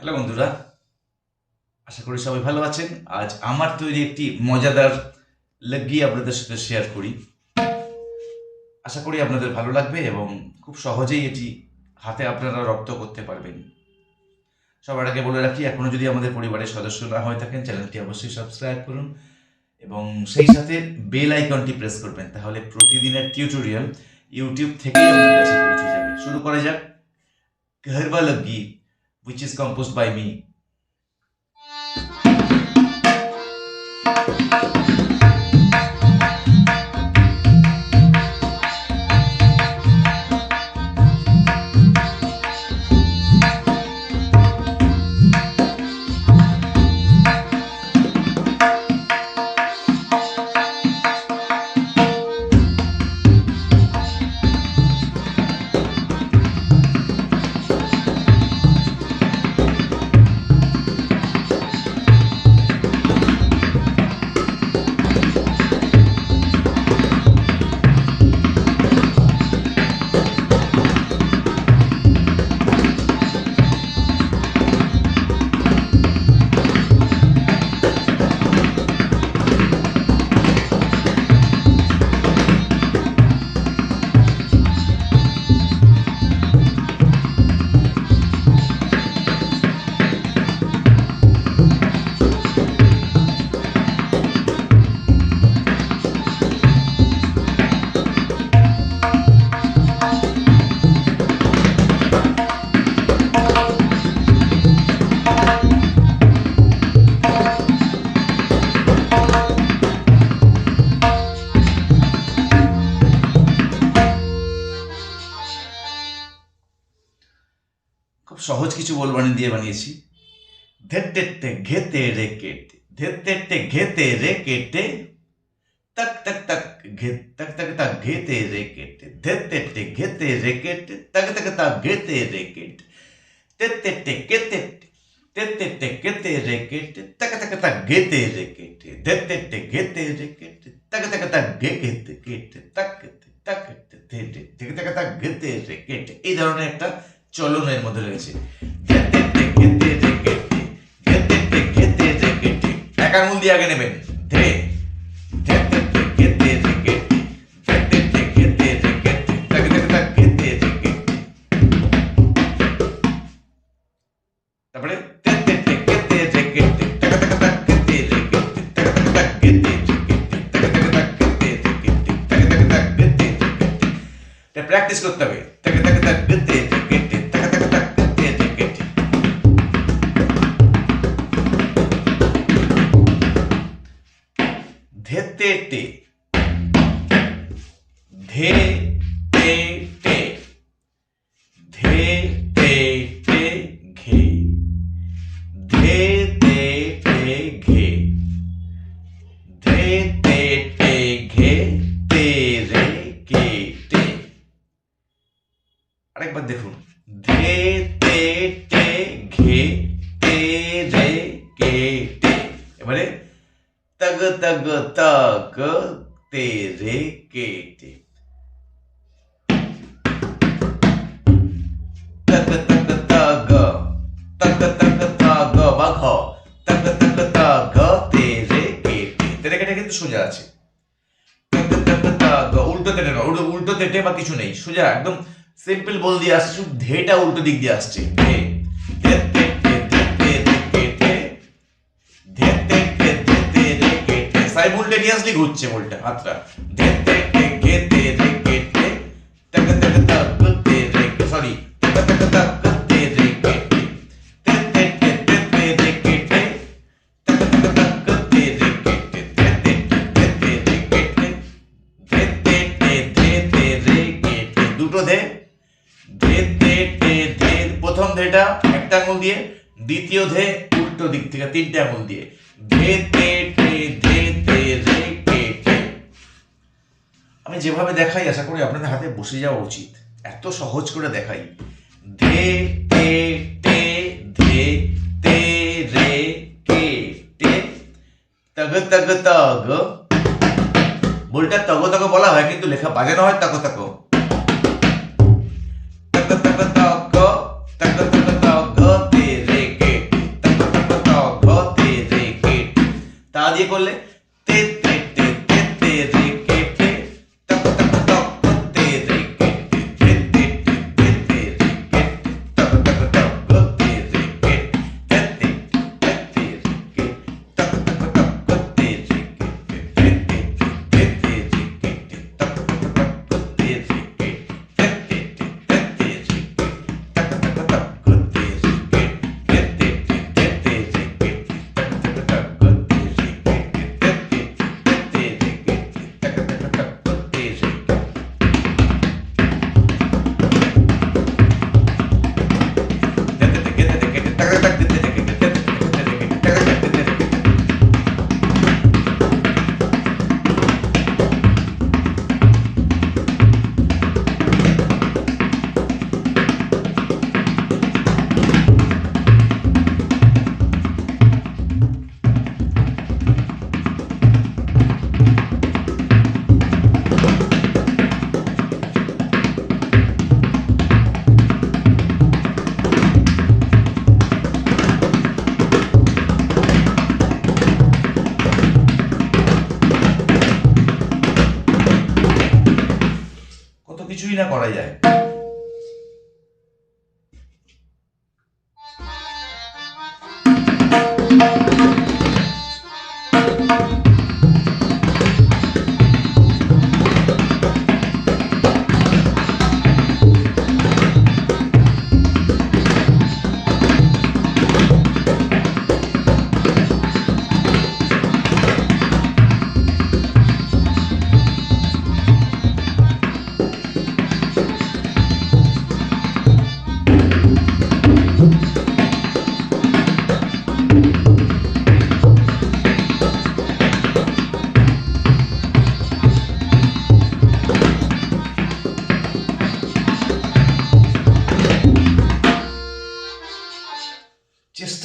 Hello বন্ধুরা, আশা করি সবাই ভালো আছেন। আজ আমার তৈরি একটি মজাদার লগ্গি আপনাদের সাথে শেয়ার করি। আশা করি আপনাদের ভালো লাগবে এবং খুব সহজেই এটি হাতে আপনারা রপ্ত করতে পারবেন। সবার আগে বলে রাখি এখনও যদি আমাদের পরিবারের সদস্য না হয়ে থাকেন, চ্যানেলটি অবশ্যই সাবস্ক্রাইব করুন এবং সেই সাথে বেল আইকনটি প্রেস করবেন, তাহলে প্রতিদিনের টিউটোরিয়াল ইউটিউব কাছে পৌঁছে যাবে। শুরু করা যাক। ঘরবা লগ্গি which is composed by me. কিছু বোলবানি দিয়ে বানিয়েছি ধেট্টেট্টে ঘেতে রে কেটে ধেট্টেট্টে ঘেতে রে কেটে तक तक तक घे तक तक तक घेते रेकेट धेते टे घेते रेकेट तक तक तक घेते रेकेट तेते टे केते तेते टे केते रेकेट तक तक तक घेते रेकेट धेते टे घेते रेकेट तक तक तक घे घेते केट तक तक ते तक तक घेते रेकेट এই ধরনের একটা চলনের মধ্যে রয়েছে এক দিয়ে আগে নেবেন প্র্যাকটিস করতে হবে তাকে তাকে তাকে ते धे ते ते धे ते ते घे। धे ते ते घे। धे ते ते घे ते रे के ते আরেকবার बार देखो। धे ते ते घे ते रे के ते बोले तग तग। তা क तेरे केटे तक সোজা আছে। তক উল্টো তেটে না উল্টো তেটে বা কিছু নেই। সোজা একদম সিম্পল বল দিয়ে আসছে। ধেটা উল্টো দিক দিয়ে আসছে। সাইমুলটেনিয়াসলি ঘুরছে বলটা হাতটা ধে ধে ধে ঘে ধে রে কে টে তগ তগ তগ তে রে কে সরি তে তে তে তে তে তে তে তে তে তে তে তে তে তে তে প্রথম ধেটা একটা আঙুল দিয়ে দ্বিতীয় ধে উল্টো দিক থেকে তিনটে আঙুল দিয়ে ধে তে টে ধে আমি যেভাবে দেখাই, আশা করি আপনাদের হাতে বসে যাওয়া উচিত। এত সহজ করে দেখাই। ধে টে টে ধে, তে, রে, কে টে তগ তগ তগ। বোলটা তগ তগ বলা হয়, কিন্তু লেখা বাজে না হয় তগ তগ। তা দিয়ে করলে তে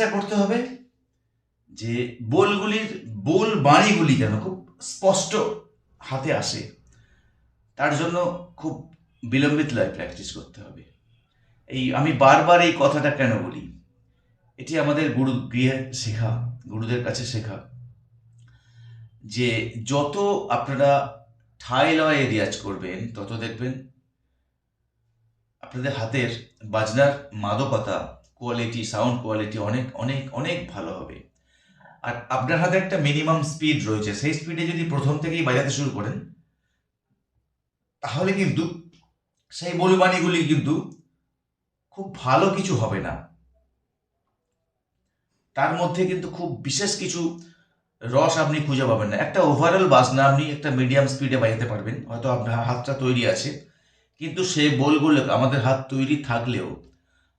চেষ্টা করতে হবে যে বোলগুলির বোল বাণীগুলি যেন খুব স্পষ্ট হাতে আসে, তার জন্য খুব বিলম্বিত লয় প্র্যাকটিস করতে হবে। এই আমি বারবার এই কথাটা কেন বলি? এটি আমাদের গুরু গৃহে শেখা, গুরুদের কাছে শেখা যে যত আপনারা ঠাই লয়ে রিয়াজ করবেন, তত দেখবেন আপনাদের হাতের বাজনার মাদকতা কোয়ালিটি সাউন্ড কোয়ালিটি অনেক অনেক অনেক ভালো হবে। আর আপনার হাতে একটা মিনিমাম স্পিড রয়েছে। সেই স্পিডে যদি প্রথম থেকেই বাজাতে শুরু করেন, তাহলে কিন্তু সেই বলবাণীগুলি কিন্তু খুব ভালো কিছু হবে না। তার মধ্যে কিন্তু খুব বিশেষ কিছু রস আপনি খুঁজে পাবেন না। একটা ওভারঅল বাজনা আপনি একটা মিডিয়াম স্পিডে বাজাতে পারবেন। হয়তো আপনার হাতটা তৈরি আছে, কিন্তু সেই বোলগুলো আমাদের হাত তৈরি থাকলেও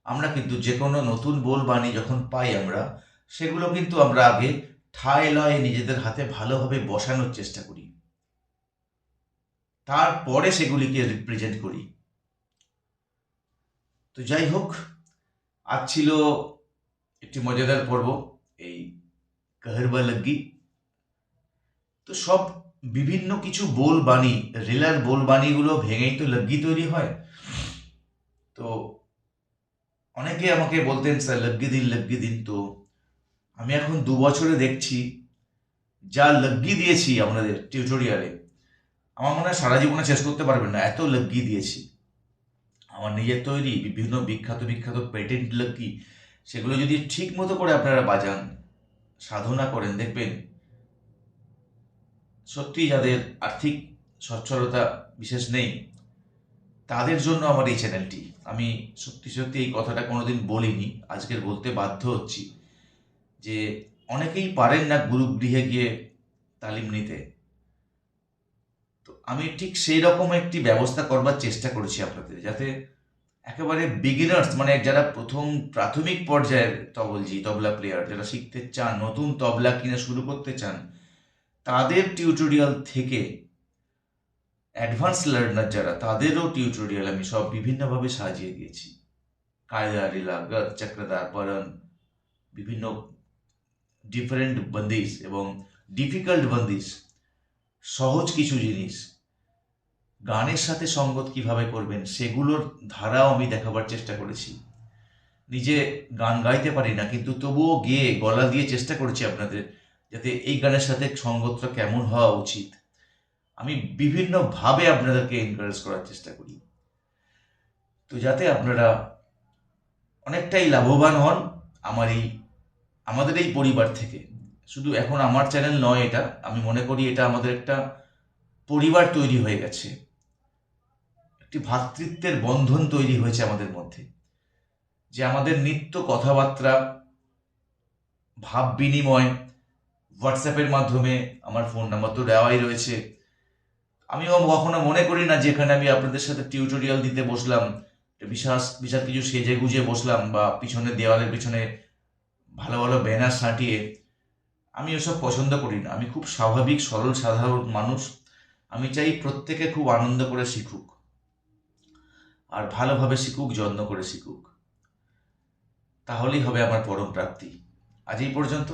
আমরা কিন্তু যে কোনো নতুন বোল বাণী যখন পাই আমরা, সেগুলো কিন্তু আমরা আগে ঠায় লয়ে নিজেদের হাতে ভালোভাবে বসানোর চেষ্টা করি। তারপরে সেগুলিকে রিপ্রেজেন্ট করি। তো যাই হোক, আজ ছিল একটি মজাদার পর্ব, এই কাহরবা লগ্গি তো সব বিভিন্ন কিছু বোল বাণী, রিলার বোল বাণীগুলো ভেঙেই তো লগ্গি তৈরি হয়। তো অনেকে আমাকে বলতেন, স্যার লগ্গি দিন লগ্গি দিন তো আমি এখন দু বছরে দেখছি, যা লগ্গি দিয়েছি আপনাদের টিউটোরিয়ালে আমার মনে হয় সারা জীবনে শেষ করতে পারবেন না, এত লগ্গি দিয়েছি। আমার নিজের তৈরি, বিভিন্ন বিখ্যাত বিখ্যাত পেটেন্ট লগ্গি, সেগুলো যদি ঠিক মতো করে আপনারা বাজান, সাধনা করেন, দেখবেন সত্যি যাদের আর্থিক সচ্ছলতা বিশেষ নেই তাদের জন্য আমার এই চ্যানেলটি আমি সত্যি সত্যি এই কথাটা কোনোদিন বলিনি, আজকের বলতে বাধ্য হচ্ছি যে অনেকেই পারেন না গুরুগৃহে গিয়ে তালিম নিতে। তো আমি ঠিক সেই রকম একটি ব্যবস্থা করবার চেষ্টা করেছি আপনাদের, যাতে একেবারে বিগিনার্স মানে যারা প্রথম প্রাথমিক পর্যায়ের তবলজি, তবলা প্লেয়ার যারা শিখতে চান, নতুন তবলা কিনে শুরু করতে চান, তাদের টিউটোরিয়াল থেকে অ্যাডভান্স লার্নার যারা, তাদেরও টিউটোরিয়াল আমি সব বিভিন্নভাবে সাজিয়ে দিয়েছি। কায়দা রিলা গত চক্রদার পরন, বিভিন্ন ডিফারেন্ট বন্দিশ এবং ডিফিকাল্ট বন্দিশ সহজ কিছু জিনিস। গানের সাথে সঙ্গত কীভাবে করবেন, সেগুলোর ধারাও আমি দেখাবার চেষ্টা করেছি। নিজে গান গাইতে পারি না, কিন্তু তবুও গিয়ে গলা দিয়ে চেষ্টা করেছি আপনাদের, যাতে এই গানের সাথে সঙ্গতটা কেমন হওয়া উচিত। আমি বিভিন্নভাবে আপনাদেরকে এনকারেজ করার চেষ্টা করি। তো যাতে আপনারা অনেকটাই লাভবান হন আমার এই, আমাদের এই পরিবার থেকে। শুধু এখন আমার চ্যানেল নয় এটা, আমি মনে করি এটা আমাদের একটা পরিবার তৈরি হয়ে গেছে। একটি ভাতৃত্বের বন্ধন তৈরি হয়েছে আমাদের মধ্যে। যে আমাদের নিত্য কথাবার্তা, ভাব বিনিময় হোয়াটসঅ্যাপের মাধ্যমে আমার ফোন নাম্বার তো দেওয়াই রয়েছে। আমিও কখনো মনে করি না যেখানে আমি আপনাদের সাথে টিউটোরিয়াল দিতে বসলাম। বিশাল বিশাল কিছু সেজে গুজে বসলাম বা পিছনে দেওয়ালের পিছনে ভালো ভালো ব্যানার সাঁটিয়ে। আমি ওসব পছন্দ করি না। আমি খুব স্বাভাবিক, সরল, সাধারণ মানুষ। আমি চাই প্রত্যেকে খুব আনন্দ করে শিখুক। আর ভালোভাবে শিখুক, যত্ন করে শিখুক। তাহলেই হবে আমার পরম প্রাপ্তি। আজ এই পর্যন্ত।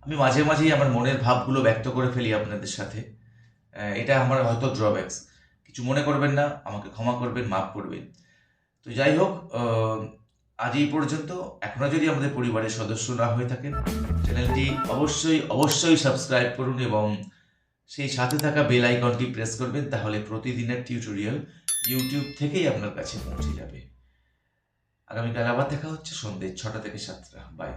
আমি মাঝে, মাঝেই আমার মনের ভাবগুলো ব্যক্ত করে ফেলি আপনাদের সাথে। এটা আমার হয়তো ড্রব্যাকস কিছু মনে করবেন না, আমাকে ক্ষমা করবেন, মাফ করবেন। তো যাই হোক আজ এই পর্যন্ত। এখনও যদি আমাদের পরিবারের সদস্য না হয়ে থাকেন, চ্যানেলটি অবশ্যই অবশ্যই সাবস্ক্রাইব করুন এবং সেই সাথে থাকা বেল আইকনটি প্রেস করবেন, তাহলে প্রতিদিনের টিউটোরিয়াল ইউটিউব থেকেই আপনার কাছে পৌঁছে যাবে। আগামীকাল আবার দেখা হচ্ছে সন্ধ্যে ছটা থেকে সাতটা। বাই।